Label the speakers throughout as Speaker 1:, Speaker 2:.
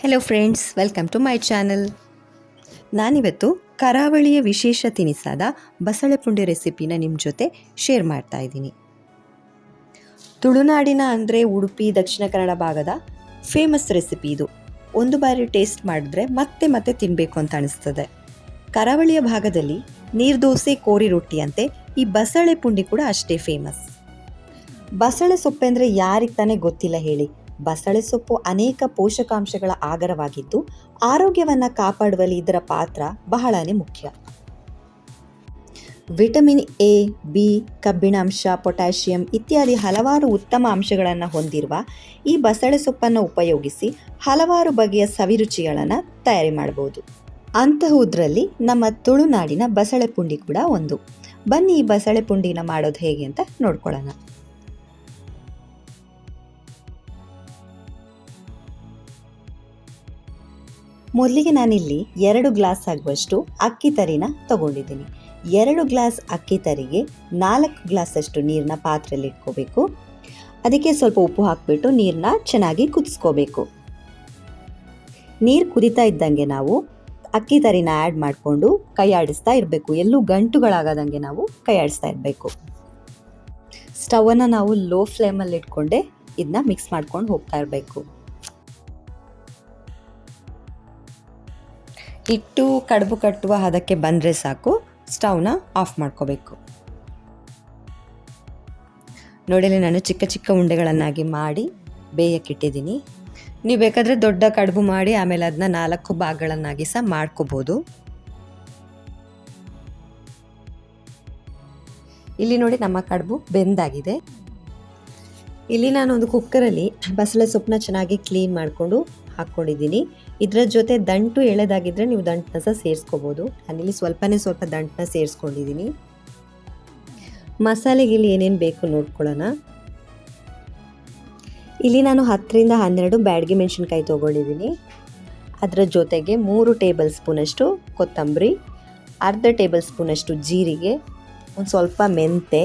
Speaker 1: Hello friends welcome to my channel ನಾನಿವತ್ತು ಕರಾವಳಿಯ ವಿಶೇಷ ತಿನಿಸಾದ ಬಸಳೆ ಪುಂಡಿ ರೆಸಿಪಿನ ನಿಮ್ಮ ಜೊತೆ ಶೇರ್ ಮಾಡ್ತಾ ಇದ್ದೀನಿ. ತುಳುನಾಡಿನ ಅಂದರೆ ಉಡುಪಿ, ದಕ್ಷಿಣ ಕನ್ನಡ ಭಾಗದ ಫೇಮಸ್ ರೆಸಿಪಿ ಇದು. ಒಂದು ಬಾರಿ ಟೇಸ್ಟ್ ಮಾಡಿದ್ರೆ ಮತ್ತೆ ಮತ್ತೆ ತಿನ್ನಬೇಕು ಅಂತ ಅನಿಸ್ತದೆ. ಕರಾವಳಿಯ ಭಾಗದಲ್ಲಿ ನೀರ್ದೋಸೆ ಕೋರಿ ರೊಟ್ಟಿಯಂತೆ ಈ ಬಸಳೆ ಪುಂಡಿ ಕೂಡ ಅಷ್ಟೇ ಫೇಮಸ್ ಬಸಳೆ ಸೊಪ್ಪೆಂದರೆ ಯಾರಿಗೆ ತಾನೇ ಗೊತ್ತಿಲ್ಲ ಹೇಳಿ. ಬಸಳೆ ಸೊಪ್ಪು ಅನೇಕ ಪೋಷಕಾಂಶಗಳ ಆಗರವಾಗಿದ್ದು, ಆರೋಗ್ಯವನ್ನು ಕಾಪಾಡುವಲ್ಲಿ ಇದರ ಪಾತ್ರ ಬಹಳನೇ ಮುಖ್ಯ. ವಿಟಮಿನ್ ಎ, ಬಿ, ಕಬ್ಬಿಣಾಂಶ, ಪೊಟ್ಯಾಷಿಯಂ ಇತ್ಯಾದಿ ಹಲವಾರು ಉತ್ತಮ ಅಂಶಗಳನ್ನು ಹೊಂದಿರುವ ಈ ಬಸಳೆ ಸೊಪ್ಪನ್ನು ಉಪಯೋಗಿಸಿ ಹಲವಾರು ಬಗೆಯ ಸವಿರುಚಿಗಳನ್ನು ತಯಾರಿ ಮಾಡಬಹುದು. ಅಂತಹುದರಲ್ಲಿ ನಮ್ಮ ತುಳುನಾಡಿನ ಬಸಳೆ ಪುಂಡಿ ಕೂಡ ಒಂದು. ಬನ್ನಿ ಈ ಬಸಳೆ ಪುಂಡಿನ ಮಾಡೋದು ಹೇಗೆ ಅಂತ ನೋಡ್ಕೊಳ್ಳೋಣ. ಮೊದಲಿಗೆ ನಾನಿಲ್ಲಿ ಎರಡು ಗ್ಲಾಸ್ ಆಗುವಷ್ಟು ಅಕ್ಕಿ ತರಿನ ತಗೊಂಡಿದ್ದೀನಿ. ಎರಡು ಗ್ಲಾಸ್ ಅಕ್ಕಿ ತರಿಗೆ ನಾಲ್ಕು ಗ್ಲಾಸಷ್ಟು ನೀರನ್ನ ಪಾತ್ರೆಯಲ್ಲಿ ಇಟ್ಕೋಬೇಕು. ಅದಕ್ಕೆ ಸ್ವಲ್ಪ ಉಪ್ಪು ಹಾಕಿಬಿಟ್ಟು ನೀರನ್ನ ಚೆನ್ನಾಗಿ ಕುದಿಸ್ಕೋಬೇಕು. ನೀರು ಕುದಿತಾ ಇದ್ದಂಗೆ ನಾವು ಅಕ್ಕಿ ತರಿನ ಆ್ಯಡ್ ಮಾಡಿಕೊಂಡು ಕೈ ಆಡಿಸ್ತಾ ಇರಬೇಕು. ಎಲ್ಲೂ ಗಂಟುಗಳಾಗದಂಗೆ ನಾವು ಕೈ ಆಡಿಸ್ತಾ ಇರಬೇಕು. ಸ್ಟವನ್ನು ನಾವು ಲೋ ಫ್ಲೇಮಲ್ಲಿ ಇಟ್ಕೊಂಡೆ ಇದನ್ನ ಮಿಕ್ಸ್ ಮಾಡ್ಕೊಂಡು ಹೋಗ್ತಾ ಇರಬೇಕು. ಹಿಟ್ಟು ಕಡುಬು ಕಟ್ಟುವ ಹದಕ್ಕೆ ಬಂದರೆ ಸಾಕು. ಸ್ಟವ್ನ ಆಫ್ ಮಾಡ್ಕೋಬೇಕು. ನೋಡಿಲಿ ನಾನು ಚಿಕ್ಕ ಚಿಕ್ಕ ಉಂಡೆಗಳನ್ನಾಗಿ ಮಾಡಿ ಬೇಯಕ್ಕಿಟ್ಟಿದ್ದೀನಿ ನೀವು ಬೇಕಾದರೆ ದೊಡ್ಡ ಕಡುಬು ಮಾಡಿ ಆಮೇಲೆ ಅದನ್ನ ನಾಲ್ಕು ಭಾಗಗಳನ್ನಾಗಿ ಸಹ ಮಾಡ್ಕೋಬೋದು. ಇಲ್ಲಿ ನೋಡಿ ನಮ್ಮ ಕಡುಬು ಬೆಂದಾಗಿದೆ. ಇಲ್ಲಿ ನಾನು ಒಂದು ಕುಕ್ಕರಲ್ಲಿ ಬಸಳೆ ಸೊಪ್ಪನ್ನ ಚೆನ್ನಾಗಿ ಕ್ಲೀನ್ ಮಾಡಿಕೊಂಡು ಹಾಕ್ಕೊಂಡಿದ್ದೀನಿ. ಇದರ ಜೊತೆ ದಂಟು ಎಳೆದಾಗಿದ್ದರೆ ನೀವು ದಂಟನ್ನ ಸಹ ಸೇರಿಸ್ಕೋಬೋದು. ನಾನಿಲ್ಲಿ ಸ್ವಲ್ಪನೇ ಸ್ವಲ್ಪ ದಂಟನ್ನ ಸೇರಿಸ್ಕೊಂಡಿದ್ದೀನಿ. ಮಸಾಲೆಗೆ ಇಲ್ಲಿ ಏನೇನು ಬೇಕು ನೋಡ್ಕೊಳ್ಳೋಣ. ಇಲ್ಲಿ ನಾನು ಹತ್ತರಿಂದ ಹನ್ನೆರಡು ಬ್ಯಾಡ್ಗೆ ಮೆಣಸಿನ್ಕಾಯಿ ತೊಗೊಂಡಿದ್ದೀನಿ. ಅದರ ಜೊತೆಗೆ ಮೂರು ಟೇಬಲ್ ಸ್ಪೂನಷ್ಟು ಕೊತ್ತಂಬರಿ, ಅರ್ಧ ಟೇಬಲ್ ಸ್ಪೂನಷ್ಟು ಜೀರಿಗೆ, ಒಂದು ಸ್ವಲ್ಪ ಮೆಂತೆ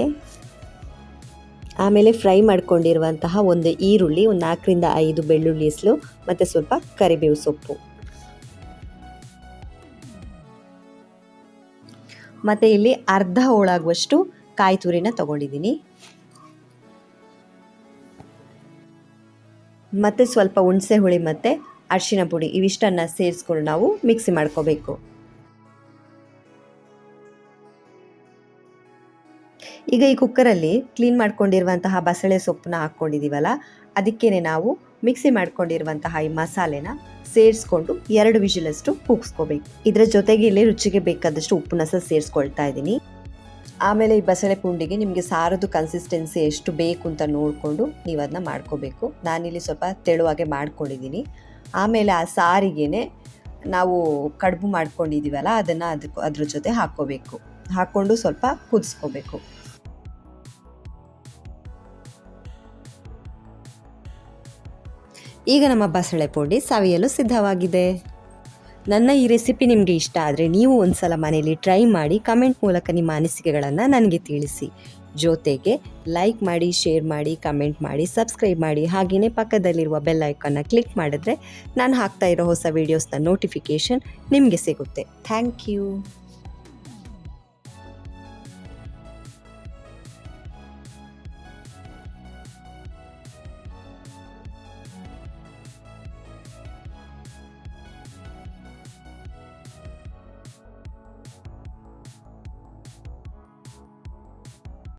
Speaker 1: ಆಮೇಲೆ ಫ್ರೈ ಮಾಡ್ಕೊಂಡಿರುವಂತಹ ಒಂದು ಈರುಳ್ಳಿ, ಒಂದು ನಾಲ್ಕರಿಂದ ಐದು ಬೆಳ್ಳುಳ್ಳಿ ಹೆಸಲು, ಮತ್ತು ಸ್ವಲ್ಪ ಕರಿಬೇವು ಸೊಪ್ಪು. ಮತ್ತು ಇಲ್ಲಿ ಅರ್ಧ ಹೋಳಾಗುವಷ್ಟು ಕಾಯಿ ತುರಿನ ತಗೊಂಡಿದ್ದೀನಿ. ಮತ್ತು ಸ್ವಲ್ಪ ಹುಣಸೆ ಹುಳಿ ಮತ್ತು ಅರಿಶಿನ ಪುಡಿ, ಇವಿಷ್ಟನ್ನು ಸೇರಿಸ್ಕೊಂಡು ನಾವು ಮಿಕ್ಸಿ ಮಾಡ್ಕೋಬೇಕು. ಈಗ ಈ ಕುಕ್ಕರಲ್ಲಿ ಕ್ಲೀನ್ ಮಾಡ್ಕೊಂಡಿರುವಂತಹ ಬಸಳೆ ಸೊಪ್ಪನ್ನ ಹಾಕ್ಕೊಂಡಿದ್ದೀವಲ್ಲ ಅದಕ್ಕೇನೆ ನಾವು ಮಿಕ್ಸಿ ಮಾಡ್ಕೊಂಡಿರುವಂತಹ ಈ ಮಸಾಲೆನ ಸೇರಿಸ್ಕೊಂಡು ಎರಡು ವಿಷಲಷ್ಟು ಕೂಗಿಸ್ಕೋಬೇಕು. ಇದರ ಜೊತೆಗೆ ಇಲ್ಲಿ ರುಚಿಗೆ ಬೇಕಾದಷ್ಟು ಉಪ್ಪನ್ನ ಸಹ ಸೇರಿಸ್ಕೊಳ್ತಾ ಇದ್ದೀನಿ. ಆಮೇಲೆ ಈ ಬಸಳೆ ಪುಂಡಿಗೆ ನಿಮಗೆ ಸಾರದು ಕನ್ಸಿಸ್ಟೆನ್ಸಿ ಎಷ್ಟು ಬೇಕು ಅಂತ ನೋಡಿಕೊಂಡು ನೀವು ಅದನ್ನ ಮಾಡ್ಕೋಬೇಕು. ನಾನಿಲ್ಲಿ ಸ್ವಲ್ಪ ತೆಳುವಾಗೆ ಮಾಡ್ಕೊಂಡಿದ್ದೀನಿ. ಆಮೇಲೆ ಆ ಸಾರಿಗೆನೆ ನಾವು ಕಡುಬು ಮಾಡ್ಕೊಂಡಿದ್ದೀವಲ್ಲ ಅದನ್ನು ಅದಕ್ಕೆ ಅದ್ರ ಜೊತೆ ಹಾಕ್ಕೋಬೇಕು. ಹಾಕ್ಕೊಂಡು ಸ್ವಲ್ಪ ಕುದಿಸ್ಕೋಬೇಕು. ಈಗ ನಮ್ಮ ಬಸಳೆ ಪುಂಡಿ ಸವಿಯಲು ಸಿದ್ಧವಾಗಿದೆ. ನನ್ನ ಈ ರೆಸಿಪಿ ನಿಮಗೆ ಇಷ್ಟ ಆದರೆ ನೀವು ಒಂದು ಸಲ ಮನೆಯಲ್ಲಿ ಟ್ರೈ ಮಾಡಿ ಕಮೆಂಟ್ ಮೂಲಕ ನಿಮ್ಮ ಅನಿಸಿಕೆಗಳನ್ನು ನನಗೆ ತಿಳಿಸಿ. ಜೊತೆಗೆ ಲೈಕ್ ಮಾಡಿ, ಶೇರ್ ಮಾಡಿ, ಕಮೆಂಟ್ ಮಾಡಿ, ಸಬ್ಸ್ಕ್ರೈಬ್ ಮಾಡಿ ಹಾಗೆಯೇ ಪಕ್ಕದಲ್ಲಿರುವ ಬೆಲ್ ಐಕನ್ನ ಕ್ಲಿಕ್ ಮಾಡಿದ್ರೆ ನಾನು ಹಾಕ್ತಾ ಇರೋ ಹೊಸ ವೀಡಿಯೋಸ್ನ ನೋಟಿಫಿಕೇಷನ್ ನಿಮಗೆ ಸಿಗುತ್ತೆ. Thank you